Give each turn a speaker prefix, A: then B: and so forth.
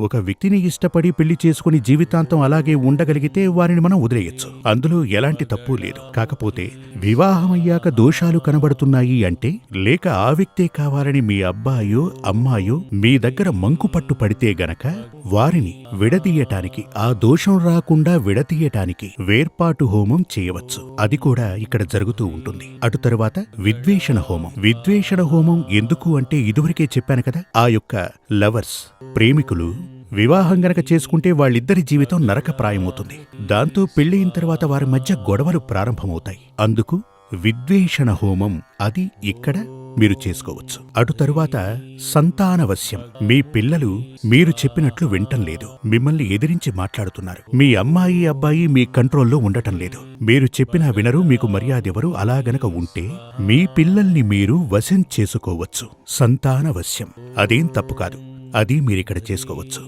A: ఒక వ్యక్తిని ఇష్టపడి పెళ్ళి చేసుకుని జీవితాంతం అలాగే ఉండగలిగితే వారిని మనం వదిలేయచ్చు. అందులో ఎలాంటి తప్పు లేదు. కాకపోతే వివాహమయ్యాక దోషాలు కనబడుతున్నాయి అంటే లేక ఆ వ్యక్తే కావాలని మీ అబ్బాయో అమ్మాయో మీ దగ్గర మంకు పట్టు పడితే గనక వారిని విడదీయటానికి ఆ దోషం రాకుండా విడదీయటానికి వేర్పాటు హోమం చేయవచ్చు. అది కూడా ఇక్కడ జరుగుతూ ఉంటుంది. అటు తరువాత విద్వేషణ హోమం. విద్వేషణ హోమం ఎందుకు అంటే ఇదివరకే చెప్పాను కదా ఆ యొక్క లవర్స్ ప్రేమికులు వివాహం గనక చేసుకుంటే వాళ్ళిద్దరి జీవితం నరకప్రాయమవుతుంది. దాంతో పెళ్ళయిన తర్వాత వారి మధ్య గొడవలు ప్రారంభమవుతాయి. అందుకు విద్వేషణ హోమం అది ఇక్కడ మీరు చేసుకోవచ్చు. అటు తరువాత సంతానవశ్యం. మీ పిల్లలు మీరు చెప్పినట్లు వింటం లేదు. మిమ్మల్ని ఎదిరించి మాట్లాడుతున్నారు. మీ అమ్మాయి అబ్బాయి మీ కంట్రోల్లో ఉండటం లేదు. మీరు చెప్పినా వినరు మీకు మర్యాదెవరు అలా గనక ఉంటే మీ పిల్లల్ని మీరు వశం చేసుకోవచ్చు. సంతానవశ్యం. అదేం తప్పు కాదు. అది మీరిక్కడ చేసుకోవచ్చు.